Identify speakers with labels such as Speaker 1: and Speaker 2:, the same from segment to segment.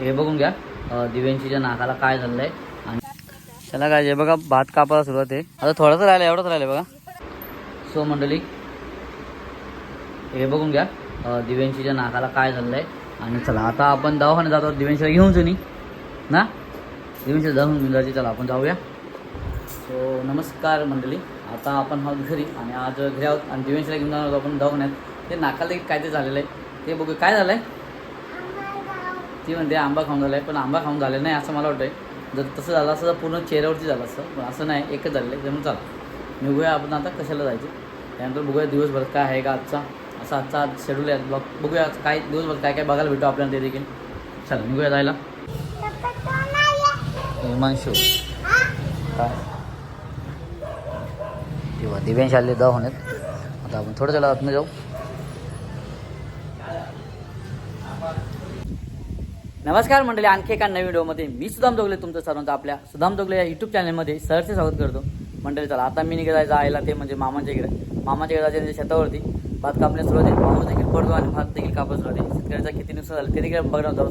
Speaker 1: हे बघून घ्या. दिव्यांशीच्या नाकाला काय झालंय आणि त्याला काय जे बघा भात कापायला सुरुवात आहे. आता थोडंच राहिलं एवढंच राहिलं बघा. सो मंडळी हे बघून घ्या दिव्यांशीच्या नाकाला काय झालंय. आणि चला आता आपण दवाखान्यात जातो. दिव्यांशीला घेऊन जुनी ना. दिव्यांशीला जाऊन घेऊन जायची चला आपण जाऊया. सो नमस्कार मंडळी. आता आपण आहोत घरी आणि आज घरी आहोत आणि दिव्यांशीला घेऊन जाणार आहोत आपण दवाखान्यात. ते नाकाला काय ते झालेलं आहे. ते बघू काय झालं आहे ती म्हणते आंबा खाऊन झाला आहे पण आंबा खाऊन झाले नाही असं मला वाटतं जर तसं झालं असं तर पूर्ण चेहऱ्यावरती झालं असतं. पण असं नाही एकच झालेलं आहे. त्यामुळे चला निघूया आपण आता कशाला जायचं? त्यानंतर बघूया दिवसभर काय आहे का आजचा. असा आजचा आज शेड्यूल आहे. ब्लॉग बघूया आज काय दिवसभर काय काय बघायला भेटू आपल्याला ते देखील. चला निघूया जायला. हिमांशू. काय? तेव्हा दिव्यांश आले दवाखान्यात. आता आपण थोडं चला आतमध्ये जाऊ. नमस्कार मंडळी आणखी एका नवीन व्हिडिओमध्ये मी सुदाम जोगले तुमचं सर्वांचं आपल्या सुदाम जोगले या युट्यूब चॅनलमध्ये सहर्ष स्वागत करतो. मंडळी चला आता मी निघत जायला आयला ते म्हणजे मामाच्या इकडे. मामाच्या इकडे जायचं शेतावरती. भात कापण्यास सुरुवात पाऊस देखील पडतो आणि भात देखील कापत सुरुवात आहे शेतकऱ्याचा किती नुकसान झालं ते देखील बघणार जाऊ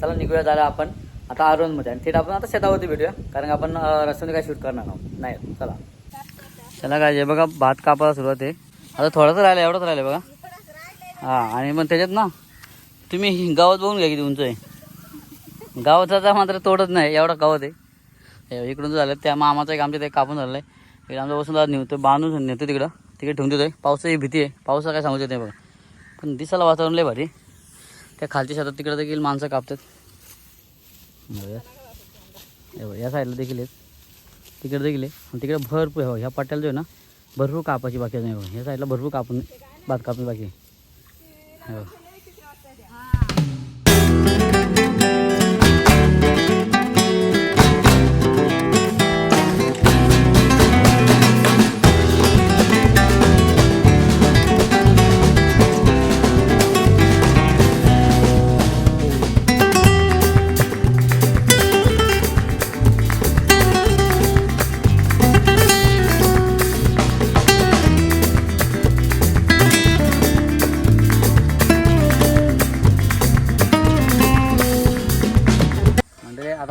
Speaker 1: चला निघूया झाला आपण. आता आरोनमध्ये आणि थेट आपण आता शेतावरती भेटूया कारण का आपण रस्त्याने काय शूट करणार आहोत. नाही चला. चला काय जे बघा भात कापायला सुरुवात आहे आता थोडंच राहिलं एवढंच राहिलं बघा. हां आणि मग त्याच्यात ना तुम्ही गावात बघून घ्या किती उंच आहे. गावाचा मात्र तोडत नाही एवढा गावात आहे. इकडून झालं त्या मामाचं एक आमच्या ते कापून झालं आहे इकडे आमच्या वसुंधरा नेतो बांधून नेतो तिकडं. तिकडे ठेवून देतोय. पावसाची भीती आहे. पावसा काय सांगू येत नाही बघा. पण दिसायला वातावरण लय भारी. त्या खालच्या शेतात तिकडं देखील माणसं कापतात. या साईडला देखील आहेत. तिकडे देखील आहे. आणि तिकडे भरपूर हो ह्या पट्ट्याला जो आहे ना भरपूर कापाची बाकी नाही हो ह्या साईडला भरपूर कापून भात कापणी बाकी आहे. हो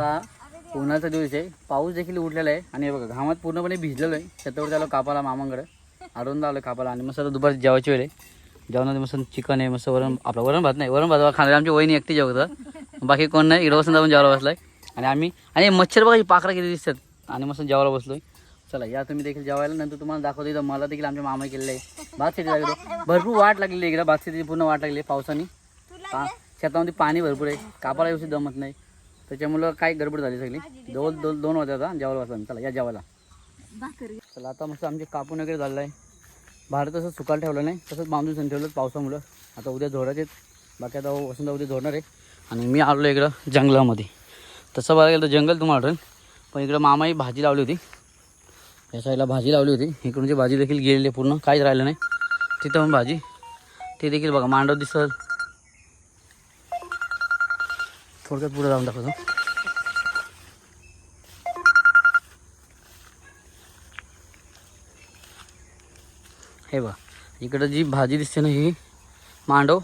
Speaker 1: आता उन्हाचा दिवस आहे. पाऊस देखील उठलेला आहे. आणि हे बघा घामात पूर्णपणे भिजलेलो आहे. शेतावर त्याला कापाला मामांकडे. आडून लावलं कापाला. आणि मस्त दुपारी जेवायची वेळ आहे. जेवणामध्ये मस्त चिकन आहे मस्त वरण आपलं वरण भात नाही वरण भात खाणार आमची वहिनी एकटी जेवतं बाकी कोण नाही इकडं बसून जाऊन जेवायला बसलाय. आणि आम्ही आणि मच्छर बघा ही पाखरं किती दिसतात. आणि मस्त जेवायला बसलोय. चला या तुम्ही देखील जेवायला. नंतर तुम्हाला दाखवतो इथं. मला देखील आमच्या मामा केलेलं आहे. भात शेती लागलो भरपूर वाट लागलेली इकडं. भात शेतीची पूर्ण वाट लागली आहे पावसाने. पा शेतामध्ये पाणी भरपूर आहे. कापाला व्यवस्थित जमत नाही. त्याच्यामुळं काय गडबड झाली सगळी? दोन दोन दोन आता जेवायला बसला चला या जेवायला. चला आता मस्त आमचे कापून वगैरे झालेलं आहे बाहेर तसं सुकायला ठेवलं नाही तसंच बांधून सण ठेवलं पावसामुळं. आता उद्या झोडाचे बाकी आता वसंत उद्या झोडणार आहे. आणि मी आलो इकडं जंगलामध्ये. तसं बघायला गेलं तर जंगल तुम्हाला आठवण पण इकडं मामाही भाजी लावली होती. या साईडला भाजी लावली होती. इकडून जी भाजी देखील गेलेली आहे पूर्ण. काहीच राहिलं नाही. तिथं पण भाजी. ते देखील बघा मांडव दिसल. थोडक्यात पुढे जाऊन दाखवतो. हे बघा इकडं जी भाजी दिसते ना ही मांडव.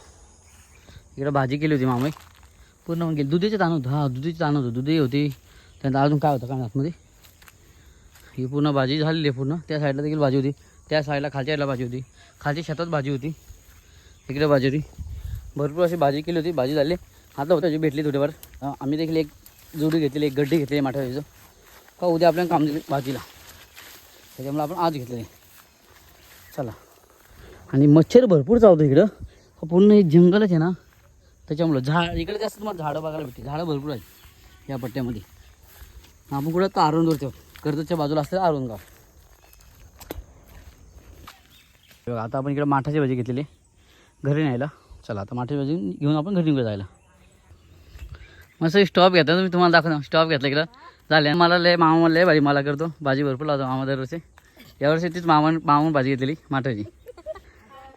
Speaker 1: इकडं भाजी केली होती मामाई. पूर्ण मग गेली. दुधीचे ताण होतं. हां दुधीचे ताण होतं. दुधी होती. त्यानंतर अजून काय होतं काय आतमध्ये? ही पूर्ण भाजी झालेली आहे पूर्ण. त्या साईडला देखील भाजी होती. त्या साईडला खालच्या साईडला भाजी होती. खालच्या शेतात भाजी होती. इकडे भाजी होती. भरपूर अशी भाजी केली होती. भाजी झाली. आता होतं जी भेटली थोडीफार. आम्ही देखील एक जोडी घेतलेली एक गड्डी घेतली माठाचं का उद्या आपल्याला काम दिली भाजीला. त्याच्यामुळे आपण आज घेतलेली. चला. आणि मच्छर भरपूर चावतो इकडं. हा पूर्ण हे जंगलच आहे ना. त्याच्यामुळं झाड इकडे जास्त तुम्हाला झाडं बघायला भेटते झाडं भरपूर आहेत या पट्ट्यामध्ये. आपण कुठं तर आरोनवर ठेव कर्जतच्या बाजूला असतं अरुण गाव. बघा आता आपण इकडे माठाची भाजी घेतलेली. घरी न्यायला. चला आता माठाची भाजी घेऊन आपण घरी निघूया जायला. मस्त स्टॉप घेता तुम्ही तुम्हाला दाखवतो. स्टॉप घेतला इकडं झाले. मला लय मामा लय भाजी मला करतो. भाजी भरपूर लावतो मामा दरवर्षी. यावर्षी तीच मामा मामा भाजी घेतलेली माठाची.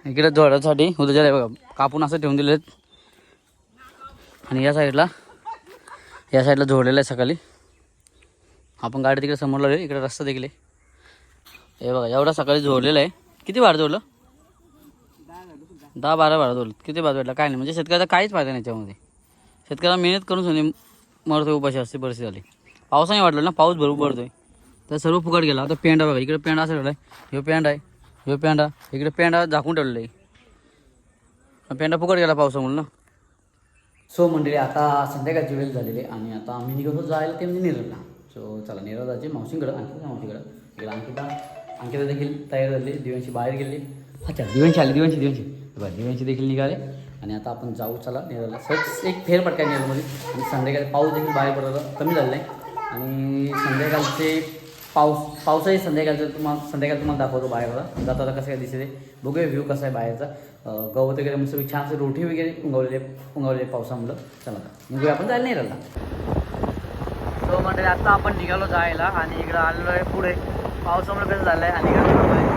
Speaker 1: इकडे जोडासाठी उद्याच्या बघा कापून असं ठेवून दिले आणि या साईडला या साईडला जोडलेलं आहे सकाळी. आपण गाडी तिकडे समोर लावली इकडे रस्ता देखील हे बघा एवढा सकाळी जोडलेला आहे. किती भाडं जोडलं? दहा बारा भाडं जोडलं. किती भाडं भेटलं काय नाही म्हणजे शेतकऱ्याचा काहीच फायदा नाही याच्यामध्ये. शेतकऱ्याला मेहनत करून सोने मरतोय उपाशी असते परिस्थिती झाली पावसाने वाटलं ना पाऊस भरपूर पडतोय. तर सर्व फुकट गेला. आता पेंडा बघा इकडे पेंडा असं ठेवलाय ह्यो पेंडा आहे ह्यो पेंडा इकडे पेंडा झाकून ठेवलेला आहे. पेंडा फुकट गेला पावसामुळे ना. सो मंडळी आता संध्याकाळची वेळ झालेली आहे आणि आता आम्ही निघतो जायला ते म्हणजे निरला सो चला निरळ जायचे मावशींकडं आणखी मावशीकडं. इकडे अंकिता अंकिता देखील तयार झाली दिव्यांशी बाहेर गेली. अच्छा दिव्यांशी आली दिव्यांशी दिव्यांशी. बरं दिव्यांशी देखील निघाले. आणि आता आपण जाऊ चला नेरळला सहज एक फेर पटका निरळमध्ये आणि संध्याकाळी पाऊस देखील बाहेर पडायला कमी झालेला आहे आणि संध्याकाळचे पाऊस पावसाही संध्याकाळचं तुम्हाला संध्याकाळ तुम्हाला दाखवतो बाहेर जाता कसं काय दिसते बघूया व्ह्यू कसा आहे बाहेरचा. गवत वगैरे मस्त छानसे रोटी वगैरे उंगवलेले उंगवलेले पावसामुळं. चला आता. निघूया आपण जायला नेरळला तो सो म्हणजे आता आपण निघालो जायला आणि इकडं आलेलो आहे पुढे. पावसामुळे कसं झालं आहे आणि इकडं थांबलो आहे.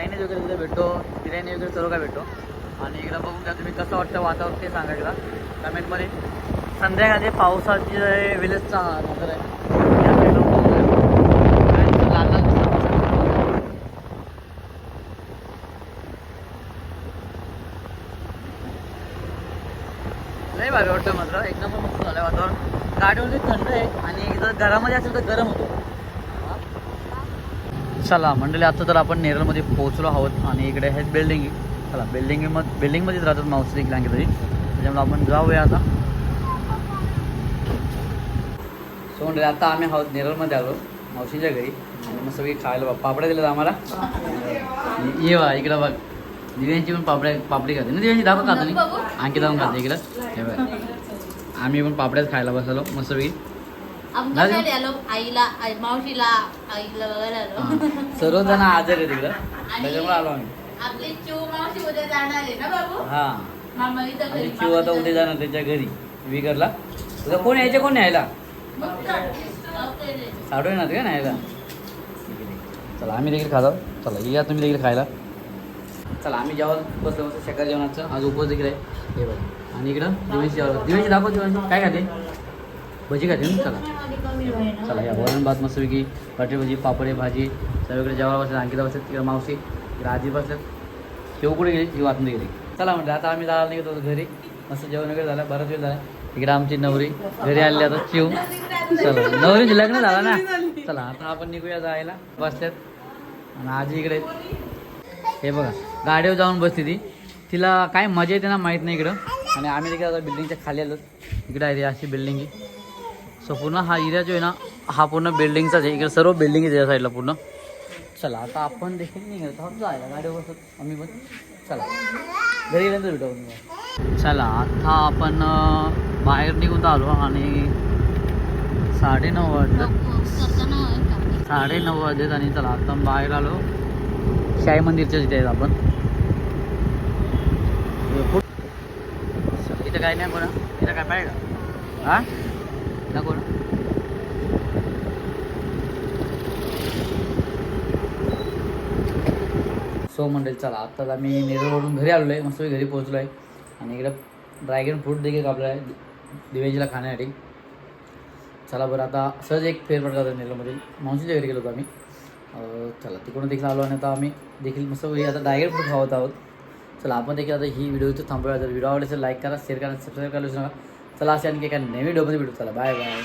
Speaker 1: चायनीज वगैरे तिथे भेटतो बिर्याणी वगैरे सर्व काय भेटतो. आणि इकडं बघून घ्या तुम्ही कसं वाटतं वातावरण ते सांगा एकदा. कमेंटमध्ये संध्याकाळी पावसाची विलेजचा नजर आहे नाही भारी वाटतं मात्र. एकदम मस्त झालं वातावरण. गाडीवरती थंड आहे आणि इथं घरामध्ये असेल तर गरम होतो. चला मंडळी आता तर आपण नेरळमध्ये पोहोचलो आहोत आणि इकडे आहेत बिल्डिंग चला बिल्डिंग मग बिल्डिंगमध्येच राहतात मावशी देखील आणखी तरी. त्याच्यामुळे आपण जाऊया आता. सो मंडळी आता आम्ही आहोत नेरळमध्ये आलो मावशीच्या घरी. आणि मग सगळी खायला पापड्या दिल्यात आम्हाला. ये वा इकडं बघ. दिव्यांची पण पापड्या पापडी खाते. ना दिव्यांची दाखव खातो नाही आणखी दाखवून खाते इकडं. हे बघ. आम्ही पण पापड्याच खायला बसलो मस्तपैकी
Speaker 2: आमच्याकडे आलो आईला आई- मावशीला आईला वगैरे आलो.
Speaker 1: हां. सर्वजण आजार आहे तिकडं त्याच्यामुळे आलो आम्ही.
Speaker 2: आपली चिव मावशी उद्या जाणार आहे ना बाबू?
Speaker 1: हां.
Speaker 2: मामा इथं
Speaker 1: आणि
Speaker 2: घरी
Speaker 1: शिव आता उद्या जाणार त्याच्या घरी विगरला. तुझा कोण यायचे कोण न्यायला?
Speaker 2: मग चल. ओके रे.
Speaker 1: साडू येणार का न्यायला? चला आम्ही देखील खातो. चला या तुम्ही देखील खायला. चला आम्ही जेवण बसलो मस्त शकार जेवणाचं. आज उपवास देखील आहे. हे बघा. आणि इकडं दिवेशी जेवण दिवेशी दाखव दिवेशी. काय खाते? भजी खाते ना? चला. चला या वरण भात मस्तपैकी बटाटे भाजी पापडे भाजी सगळीकडे जेव्हा बसतात अंकिता बसतात तिकडे मावशी तिकडे आजी बसतात शेव कुठे गेली? शिव आतमध्ये गेली. चला म्हटलं आता आम्ही जायला निघत होतो घरी. मस्त जेवण वगैरे झालं बराच वेळ झाला. तिकडे आमची नवरी घरी आली आता शिव चला नवरीचे लग्न झालं ना? चला आता आपण निघूया जायला. बसल्यात. आणि आजी इकडे. हे बघा गाडीवर जाऊन बसते ती. तिला काय मजा येते ना माहीत नाही इकडं. आणि आम्ही तिकडे आता बिल्डिंगच्या खाली आलो इकडे आहे अशी बिल्डिंग आहे सो पूर्ण हा एरिया जो आहे ना हा पूर्ण बिल्डिंगचाच आहे. इकडे सर्व बिल्डिंग आहे साईडला पूर्ण. चला आता आपण देखील निघत आहोत जायला गाडीवर बसत आम्ही पण चला. घरी गेल्यानंतर भेटू चला आता आपण बाहेर निघून आलो आणि साडे
Speaker 2: नऊ वाजता साडे
Speaker 1: नऊ वाजेत आणि चला आता बाहेर आलो. शाही मंदिरच्या तिथे आहेत आपण. इथं काय नाही बरं इथं काय पाहिजे हा? दाखव ना सो मंडळी चला आता आम्ही नेरळवरून घरी आलो आहे. मस्त घरी पोहोचलो आहे आणि इकडं ड्रॅगन फ्रूट देखील कापलं आहे दिवेजीला खाण्यासाठी. चला बरं आता सहज एक फेरफार करतो नेरळमध्ये. मावशीच्या घरी गेलो होतो आम्ही. चला तिकडून देखील आलो आणि आता आम्ही देखील मस्त आता ड्रॅगन फ्रूट खावत आहोत. चला आपण देखील आता ही व्हिडिओ इथं थांबूया. जर व्हिडिओ आवडले तर लाईक करा शेअर करा सबस्क्राईब करा विसरू नका. चला असे आणखी एका नवीन व्हिडिओमध्ये भेटू. चला बाय बाय